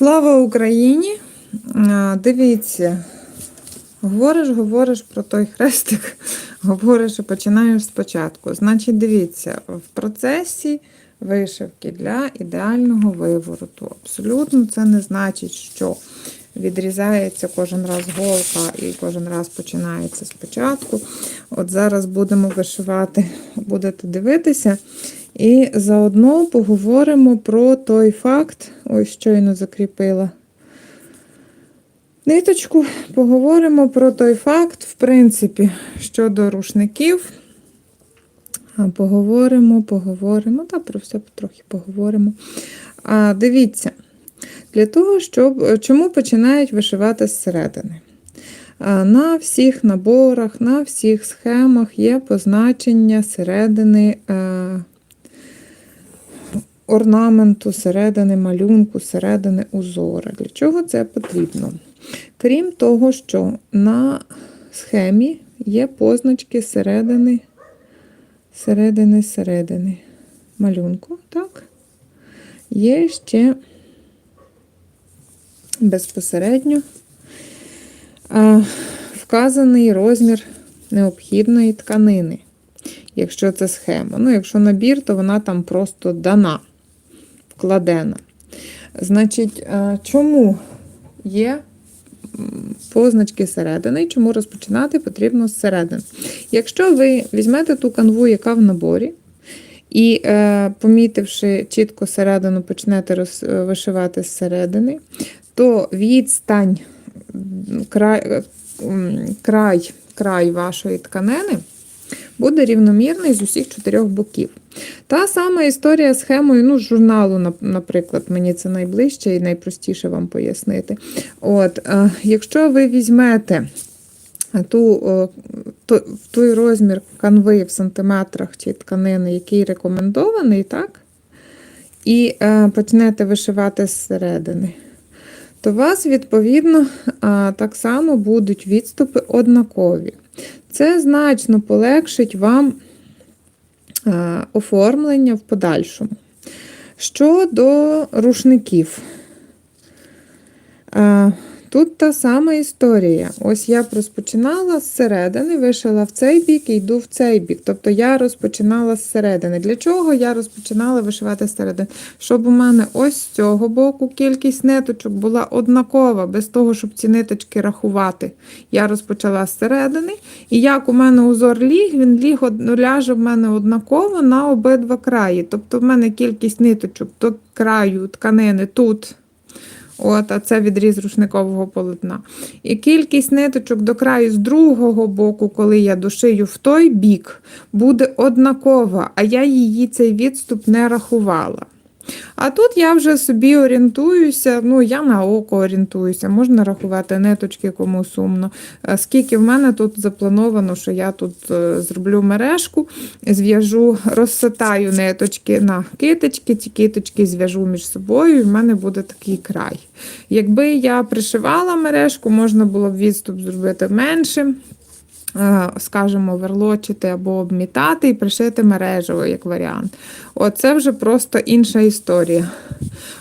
Слава Україні! Дивіться, говориш, говориш про той хрестик, говориш і починаєш спочатку. Значить, дивіться, в процесі вишивки для ідеального вивороту. Абсолютно це не значить, що відрізається кожен раз голка і кожен раз починається спочатку. От зараз будемо вишивати, будете дивитися. І заодно поговоримо про той факт, ось щойно закріпила ниточку, поговоримо про той факт, в принципі, щодо рушників. Поговоримо, поговоримо, та про все трохи поговоримо. А, Дивіться, для того, щоб чому починають вишивати зсередини. На всіх наборах, на всіх схемах є позначення середини. Орнаменту, середини малюнку, середини узора. Для чого це потрібно? Крім того, що на схемі є позначки середини, середини, середини малюнку, так? Є ще безпосередньо вказаний розмір необхідної тканини, якщо це схема. Ну, якщо набір, то вона там просто дана вкладена. Значить, е, чому є позначки середини, чому розпочинати потрібно з середини? Якщо ви візьмете ту канву, яка в наборі, і, е, помітивши чітко середину, почнете е, вишивати з середини, то відстань край, край, край вашої тканини буде рівномірний з усіх чотирьох боків. Та сама історія з схемою ну, журналу, наприклад, мені це найближче і найпростіше вам пояснити. От, е, Якщо ви візьмете ту, ту, той розмір канви в сантиметрах чи тканини, який рекомендований, так? і е, почнете вишивати зсередини, то у вас, відповідно, так само будуть відступи однакові. Це значно полегшить вам оформлення в подальшому. Щодо рушників, е, Тут та сама історія. Ось я розпочинала з середини, вишила в цей бік і йду в цей бік. Тобто я розпочинала з середини. Для чого я розпочинала вишивати з середини? Щоб у мене ось з цього боку кількість ниточок була однакова, без того, щоб ці ниточки рахувати. Я розпочала з середини. І як у мене узор ліг, він ліг ляже в мене однаково на обидва краї. Тобто в мене кількість ниточок до краю тканини тут. От, А це відріз рушникового полотна. І кількість ниточок до краю з другого боку, коли я дошию в той бік, буде однакова, а я її цей відступ не рахувала. А тут я вже собі орієнтуюся, ну, я на око орієнтуюся, можна рахувати ниточки, кому сумно. Е, скільки в мене тут заплановано, що я тут е, зроблю мережку, зв'яжу, розсатаю ниточки на киточки, ці киточки зв'яжу між собою, і в мене буде такий край. Якби я пришивала мережку, можна було б відступ зробити меншим. Е, скажімо, верлочити або обмітати і пришити мережево, як варіант. От Це вже просто інша історія.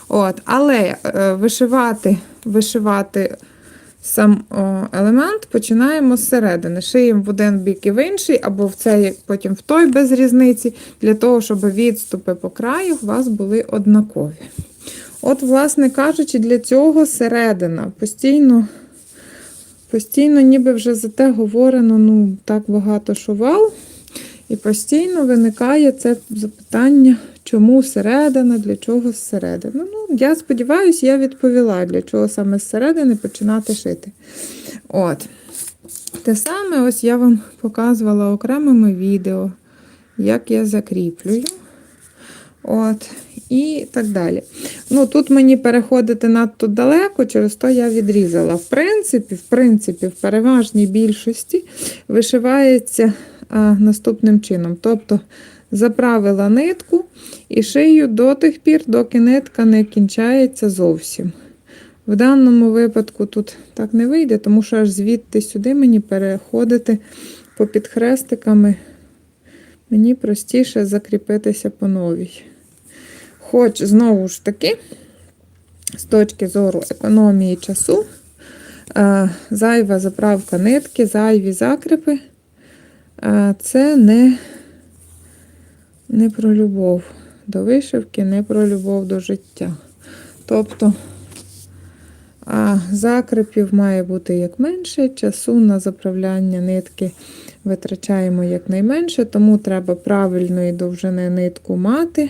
От, Але е, вишивати вишивати сам елемент починаємо з середини. Шиємо в один бік і в інший, або в цей, потім в той без різниці, для того, щоб відступи по краю у вас були однакові. От, власне кажучи, для цього середина постійно. Постійно, ніби вже за те говорено, ну, так багато шувал. І постійно виникає це запитання, чому середина, для чого зсередини. Ну, Я сподіваюся, я відповіла, для чого саме зсередини починати шити. От. Те саме ось я вам показувала окремими відео, як я закріплюю. От і так далі. Ну, Тут мені переходити надто далеко, через то я відрізала. В принципі, в принципі, в переважній більшості вишивається а, наступним чином. Тобто заправила нитку і шию до тих пір, доки нитка не кінчається зовсім. В даному випадку тут так не вийде, тому що аж звідти сюди мені переходити по підхрестиками. Мені простіше закріпитися по новій. Хоч, знову ж таки, з точки зору економії часу, е, зайва заправка нитки, зайві закріпи е, це не, не про любов до вишивки, не про любов до життя. Тобто а закрепів має бути як менше, часу на заправляння нитки витрачаємо якнайменше, тому треба правильної довжини нитку мати.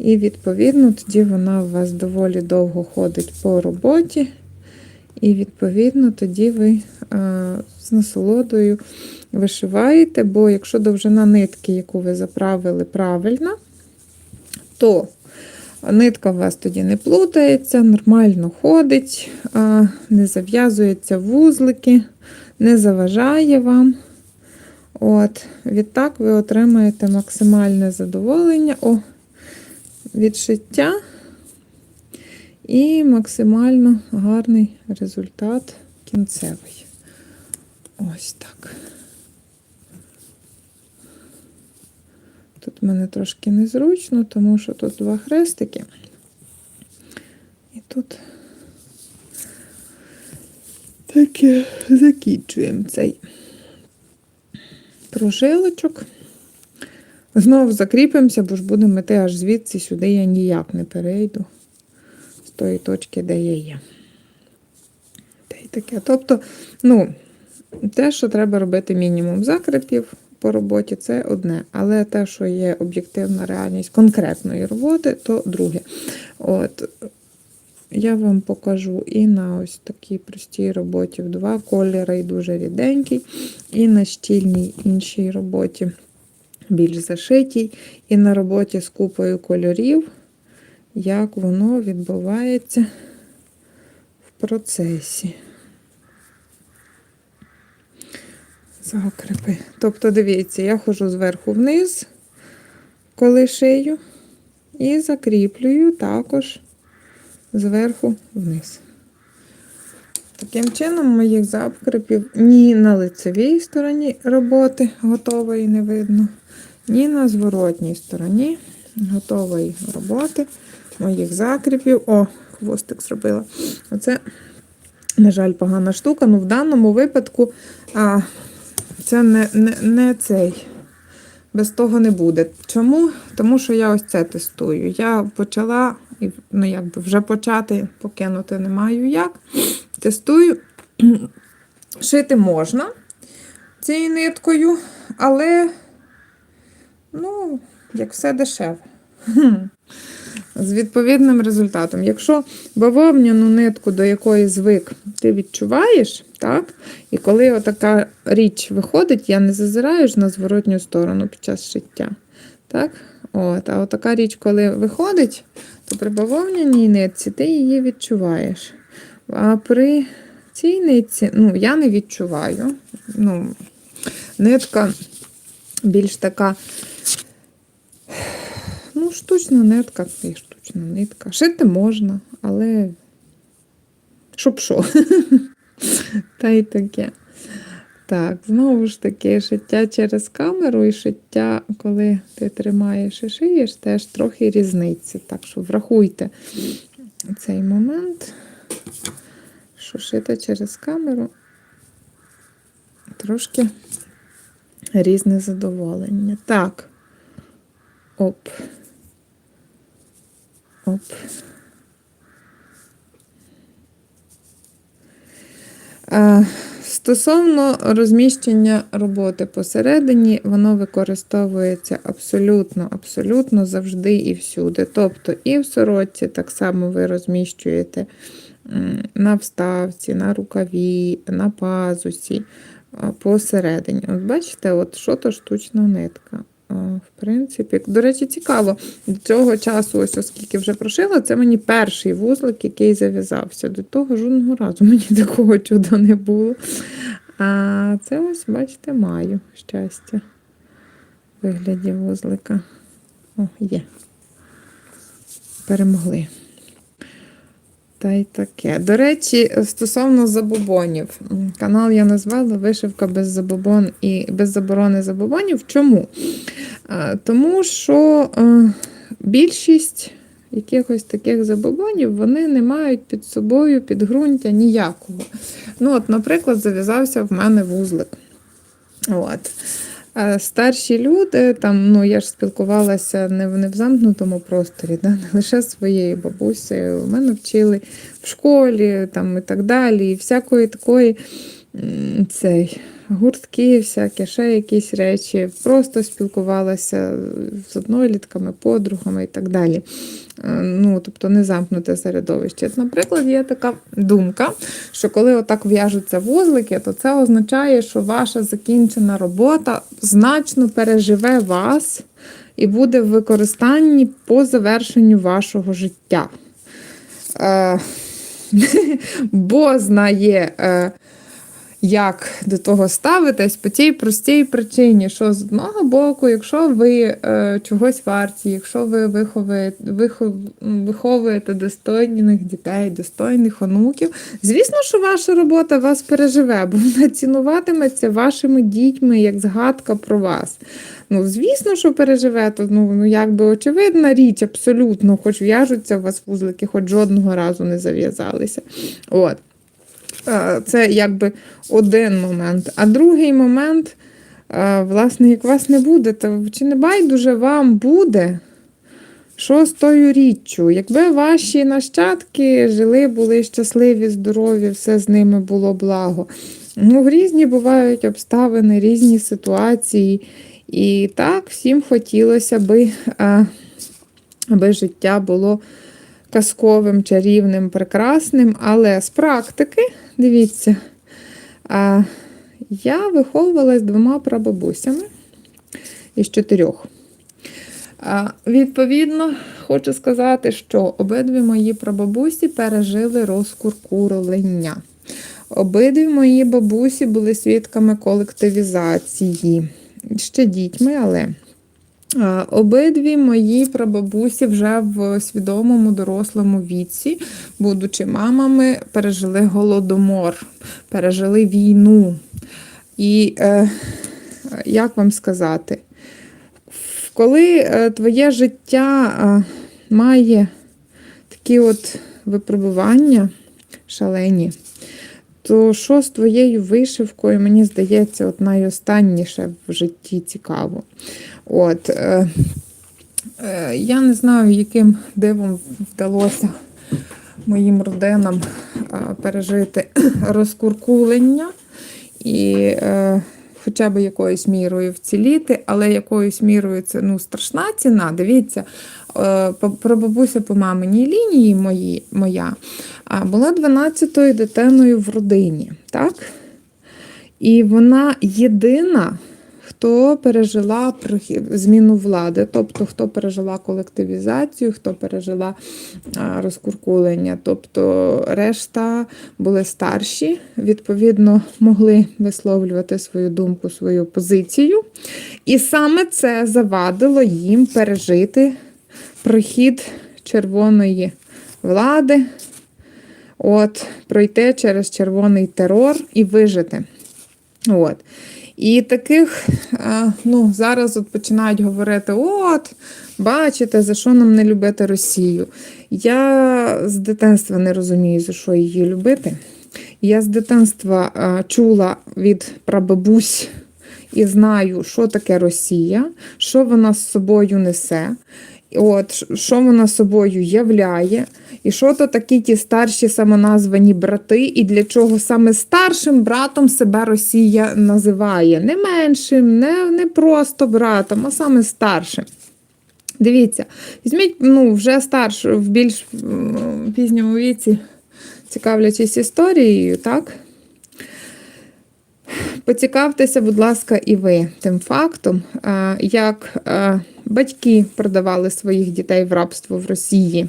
І, відповідно, тоді вона у вас доволі довго ходить по роботі. І, відповідно, тоді ви а, з насолодою вишиваєте, бо якщо довжина нитки, яку ви заправили, правильна, то нитка у вас тоді не плутається, нормально ходить, а, не зав'язується вузлики, не заважає вам. От, Відтак ви отримаєте максимальне задоволення о, від шиття і максимально гарний результат кінцевий. Ось так. Тут в мене трошки незручно, тому що тут два хрестики. І тут таке закінчуємо цей прожилочок. Знову закріпимося, бо ж будемо йти аж звідси сюди я ніяк не перейду з тої точки, де я є. Та й таке. Тобто, ну, те, що треба робити мінімум закрепів по роботі, це одне. Але те, що є об'єктивна реальність конкретної роботи, то друге. От, я вам покажу і на ось такій простій роботі в два кольори, і дуже ріденький, і на щільній іншій роботі більш зашитій, і на роботі з купою кольорів, як воно відбувається в процесі. Закрепи. Тобто, дивіться, я ходжу зверху вниз, коли шию, і закріплюю також зверху вниз. Таким чином, моїх закрепів ні на лицевій стороні роботи готової не видно, ні на зворотній стороні готової роботи моїх закріпів. О, хвостик зробила. Оце, на жаль, погана штука. Ну, в даному випадку а, це не, не, не цей. Без того не буде. Чому? Тому що я ось це тестую. Я почала, і, ну якби вже почати покинути не маю як. Тестую. Шити можна цією ниткою, але, ну, як все дешеве. З відповідним результатом. Якщо бавовняну нитку, до якої звик, ти відчуваєш, так? І коли отака річ виходить, я не зазираю ж на зворотню сторону під час шиття. Так? От, А отака річ, коли виходить, то при бавовняній нитці ти її відчуваєш. А при цій нитці, ну, я не відчуваю. Ну, Нитка більш така, ну, штучна нитка, і штучна нитка. Шити можна, але щоб що. Та й таке. Так, знову ж таки, шиття через камеру і шиття, коли ти тримаєш і шиєш, теж трохи різниці. Так що врахуйте цей момент, що шити через камеру трошки різне задоволення. Так. Оп. Оп. Стосовно розміщення роботи посередині, воно використовується абсолютно, абсолютно завжди і всюди. Тобто і в сорочці так само ви розміщуєте на вставці, на рукаві, на пазусі, посередині. От бачите, от що то штучна нитка. В принципі, до речі, цікаво. До цього часу, ось оскільки вже прошила, це мені перший вузлик, який зав'язався. До того жодного разу мені такого чуда не було. А це ось, бачите, маю щастя вигляді вузлика. О, є. Перемогли. Та й таке. До речі, стосовно забобонів. Канал я назвала Вишивка без забобон і без заборони забобонів. Чому? Тому що більшість якихось таких забобонів, вони не мають під собою підґрунтя ніякого. Ну, от, наприклад, зав'язався в мене вузлик. От. Старші люди, там, ну я ж спілкувалася не в, не в замкнутому просторі, да, не лише своєю бабусею. Мене вчили в школі там, і так далі, і всякої такої цей, гуртки, всякі, ще якісь речі. Просто спілкувалася з однолітками, подругами і так далі. Е, Ну, тобто не замкнуте середовище. Наприклад, є така думка, що коли отак в'яжуться вузлики, то це означає, що ваша закінчена робота значно переживе вас і буде в використанні по завершенню вашого життя. Е, Бо знає, е, як до того ставитись по тій простій причині, що з одного боку, якщо ви е, чогось варті, якщо ви виховуєте, вихов, виховуєте достойних дітей, достойних онуків, звісно, що ваша робота вас переживе, бо вона цінуватиметься вашими дітьми як згадка про вас. Ну, звісно, що переживе, то ну, ну якби очевидна річ, абсолютно, хоч в'яжуться у вас вузлики, хоч жодного разу не зав'язалися. От. Це якби один момент. А другий момент, власне, як вас не буде, то чи не байдуже вам буде? Що з тою річчю? Якби ваші нащадки жили, були щасливі, здорові, все з ними було благо. Ну, різні бувають обставини, різні ситуації. І так, всім хотілося би, аби життя було казковим, чарівним, прекрасним, але з практики, дивіться, а, я виховувалась двома прабабусями із чотирьох. А, Відповідно, хочу сказати, що обидві мої прабабусі пережили розкуркуролення. Обидві мої бабусі були свідками колективізації. Ще дітьми, але Обидві мої прабабусі вже в свідомому дорослому віці, будучи мамами, пережили голодомор, пережили війну. І е, як вам сказати, коли е, твоє життя е, має такі от випробування шалені, то що з твоєю вишивкою, мені здається, от найостанніше в житті цікаво. От, е, е, Я не знаю, яким дивом вдалося моїм родинам е, пережити розкуркулення і е, хоча б якоюсь мірою вціліти, але якоюсь мірою це ну, страшна ціна. Дивіться, е, про бабуся по маминій лінії мої, моя була 12-ю дитиною в родині. так? І вона єдина хто пережила зміну влади, тобто хто пережила колективізацію, хто пережила розкуркулення. Тобто решта були старші, відповідно, могли висловлювати свою думку, свою позицію. І саме це завадило їм пережити прохід червоної влади, от, пройти через червоний терор і вижити. От. І таких ну, зараз от починають говорити: от, бачите, за що нам не любити Росію. Я з дитинства не розумію, за що її любити. Я з дитинства чула від прабабусь і знаю, що таке Росія, що вона з собою несе. От, Що вона собою являє, і що то такі ті старші самоназвані брати, і для чого саме старшим братом себе Росія називає. Не меншим, не не просто братом, а саме старшим. Дивіться, візьміть ну, вже старш, в більш пізньому віці, цікавлячись історією, так? Поцікавтеся, будь ласка, і ви тим фактом, як батьки продавали своїх дітей в рабство в Росії.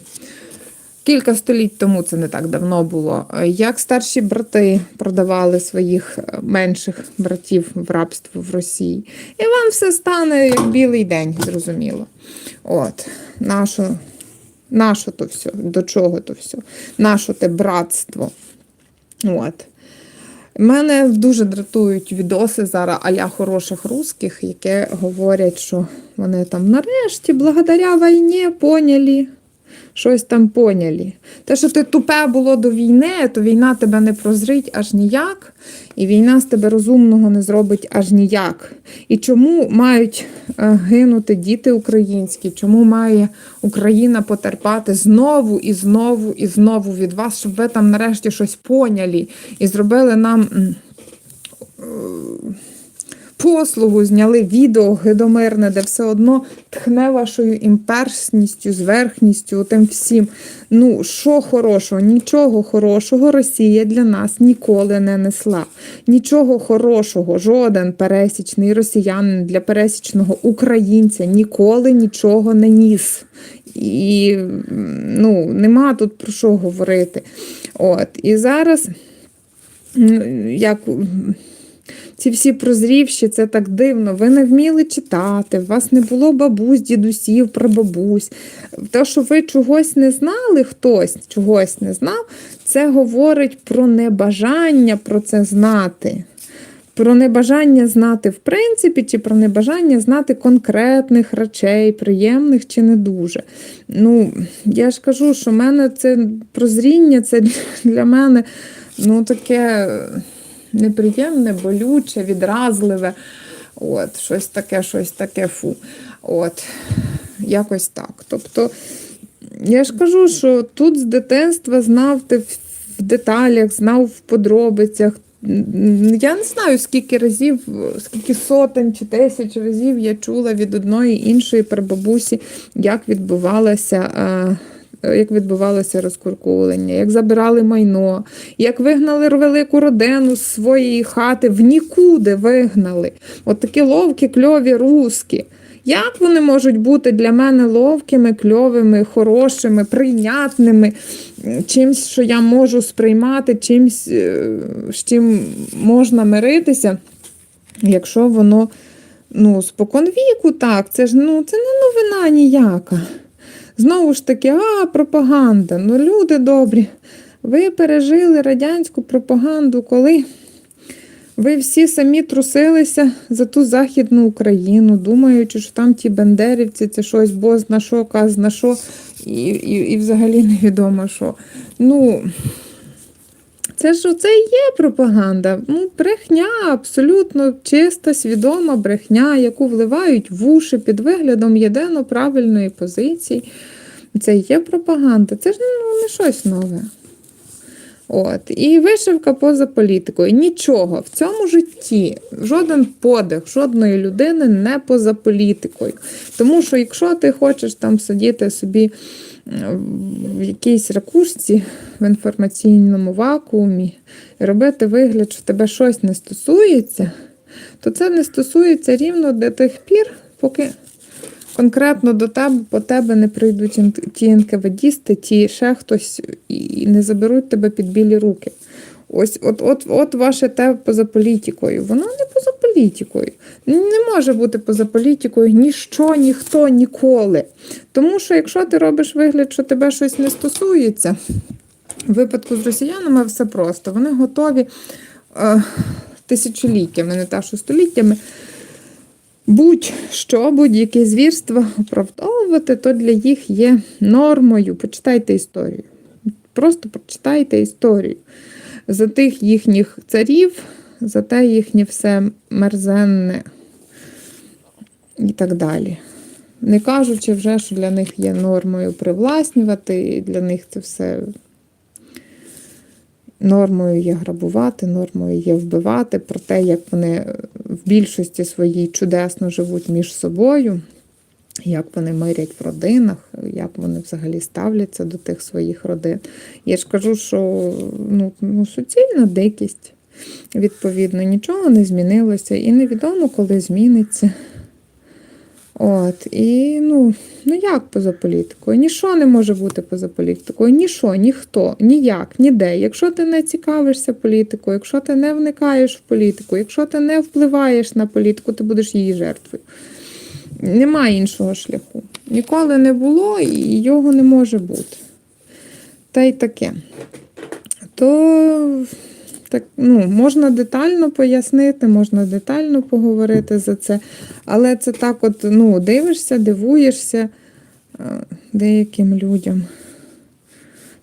Кілька століть тому це не так давно було. Як старші брати продавали своїх менших братів в рабство в Росії. І вам все стане як білий день, зрозуміло. От, нащо, нащо то все? До чого то все? Нащо те братство? От. Мене дуже дратують відоси зараз аля хороших русських, які говорять, що вони там нарешті, благодаря війні, поняли, щось там поняли. Те, що ти тупе було до війни, то війна тебе не прозрить аж ніяк, і війна з тебе розумного не зробить аж ніяк. І чому мають е, гинути діти українські? Чому має Україна потерпати знову і знову і знову від вас, щоб ви там нарешті щось поняли і зробили нам. Послугу, зняли відео гидомирне, де все одно тхне вашою імперсністю, зверхністю, тим всім. Ну, що хорошого? Нічого хорошого Росія для нас ніколи не несла. Нічого хорошого, жоден пересічний росіянин для пересічного українця ніколи нічого не ніс. І ну, нема тут про що говорити. От. І зараз, як ці всі прозрівші, це так дивно. Ви не вміли читати, у вас не було бабусь, дідусів, прабабусь. Те, що ви чогось не знали, хтось чогось не знав, це говорить про небажання про це знати. Про небажання знати в принципі, чи про небажання знати конкретних речей, приємних чи не дуже. Ну, я ж кажу, що в мене це прозріння, це для мене ну, таке неприємне, болюче, відразливе. От, щось таке, щось таке фу. От, якось так. Тобто, я ж кажу, що тут з дитинства знав ти в деталях, знав в подробицях. Я не знаю, скільки разів, скільки сотень чи тисяч разів я чула від одної іншої прабабусі, як відбувалося. Е, Як відбувалося розкуркулення, як забирали майно, як вигнали велику родину з своєї хати, в нікуди вигнали. От такі ловкі, кльові руски. Як вони можуть бути для мене ловкими, кльовими, хорошими, прийнятними, чимсь, що я можу сприймати, чимсь, е, з чим можна миритися, якщо воно ну, спокон віку, так, це ж ну, це не новина ніяка. Знову ж таки, а, пропаганда. Ну, люди добрі, ви пережили радянську пропаганду, коли ви всі самі трусилися за ту Західну Україну, думаючи, що там ті бендерівці, це щось бозна що, казна що, і, і, і взагалі невідомо що. Ну, це ж оце і є пропаганда. Ну, брехня, абсолютно чиста, свідома брехня, яку вливають в уші під виглядом єдино правильної позиції. Це є пропаганда. Це ж ну, не щось нове. От. І вишивка поза політикою. Нічого в цьому житті, жоден подих, жодної людини не поза політикою. Тому що якщо ти хочеш там сидіти собі в якійсь ракушці в інформаційному вакуумі і робити вигляд, що тебе щось не стосується, то це не стосується рівно до тих пір, поки конкретно до тебе по тебе не прийдуть ті НКВДісти, ті ще хтось і не заберуть тебе під білі руки. Ось от, от, от ваше те поза політикою. Воно не поза політикою. Не може бути поза політикою ніщо, ніхто, ніколи. Тому що якщо ти робиш вигляд, що тебе щось не стосується, в випадку з росіянами все просто. Вони готові е, тисячоліттями, не те, що століттями, будь-що, будь-яке звірство оправдовувати, то для їх є нормою. Почитайте історію. Просто прочитайте історію. За тих їхніх царів, за те їхнє все мерзенне і так далі. Не кажучи вже, що для них є нормою привласнювати, для них це все нормою є грабувати, нормою є вбивати, про те, як вони в більшості своїй чудесно живуть між собою, як вони мирять в родинах, як вони взагалі ставляться до тих своїх родин. Я ж кажу, що ну, ну, суцільна дикість. Відповідно, нічого не змінилося, і невідомо, коли зміниться. От, і ну, ну як поза політикою? Ніщо не може бути поза політикою, ніщо, ніхто, ніяк, ніде. Якщо ти не цікавишся політикою, якщо ти не вникаєш в політику, якщо ти не впливаєш на політику, ти будеш її жертвою. Немає іншого шляху. Ніколи не було і його не може бути. Та й таке. То так, ну, можна детально пояснити, можна детально поговорити за це. Але це так, от ну, дивишся, дивуєшся. деяким людям.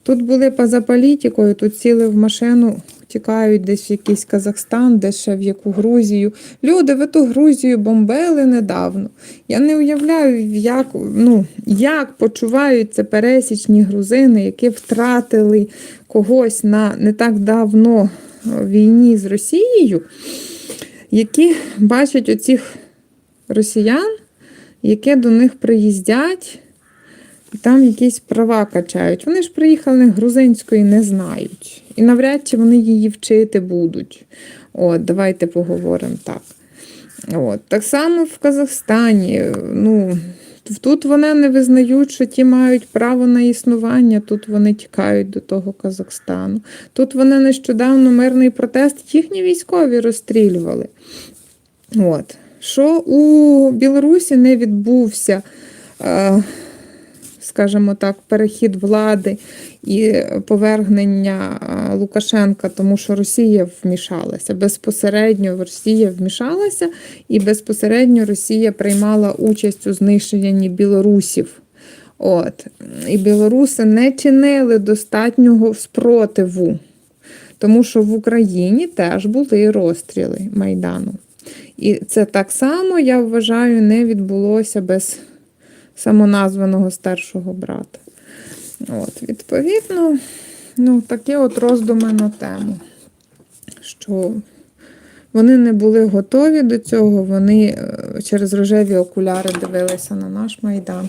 Тут були поза політикою, тут сіли в машину, тікають десь в якийсь Казахстан, десь ще в яку Грузію. Люди, ви ту Грузію бомбили недавно. Я не уявляю, як, ну, як почуваються пересічні грузини, які втратили когось на не так давно війні з Росією, які бачать оцих росіян, які до них приїздять. І там якісь права качають. Вони ж приїхали грузинської не знають. І навряд чи вони її вчити будуть. От, давайте поговоримо так. От. Так само в Казахстані. Ну, тут вони не визнають, що ті мають право на існування, тут вони тікають до того Казахстану. Тут вони нещодавно мирний протест, їхні військові розстрілювали. От. Що у Білорусі не відбувся. Е, скажімо так, перехід влади і повергнення Лукашенка, тому що Росія вмішалася. Безпосередньо Росія вмішалася, і безпосередньо Росія приймала участь у знищенні білорусів. От. І білоруси не чинили достатнього спротиву, тому що в Україні теж були розстріли Майдану. І це так само, я вважаю, не відбулося без самоназваного старшого брата. От, Відповідно, ну, такі от роздуми на тему, що вони не були готові до цього, вони е, через рожеві окуляри дивилися на наш Майдан.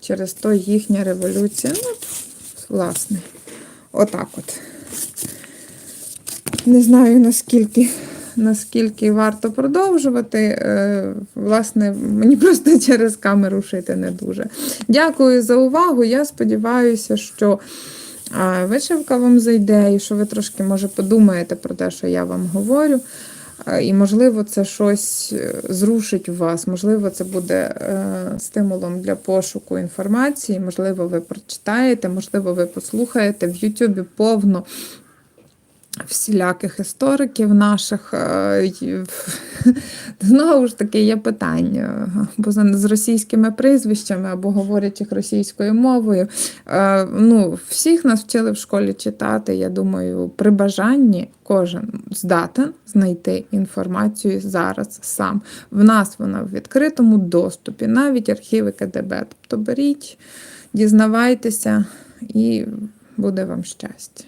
Через то їхня революція. Ну, власне, отак от. Не знаю наскільки наскільки варто продовжувати. Е, Власне, мені просто через камеру шити не дуже. Дякую за увагу. Я сподіваюся, що вишивка вам зайде, і що ви трошки, може, подумаєте про те, що я вам говорю. І, можливо, це щось е, зрушить у вас, можливо, це буде е, стимулом для пошуку інформації, можливо, ви прочитаєте, можливо, ви послухаєте. В Ютубі повно всіляких істориків наших. е, Знову ж таки, є питання, бо з російськими прізвищами або говорять їх російською мовою. Е, Ну, всіх нас вчили в школі читати. Я думаю, при бажанні кожен здатен знайти інформацію зараз сам. В нас вона в відкритому доступі, навіть архіви КДБ. Тобто беріть, дізнавайтеся і буде вам щастя.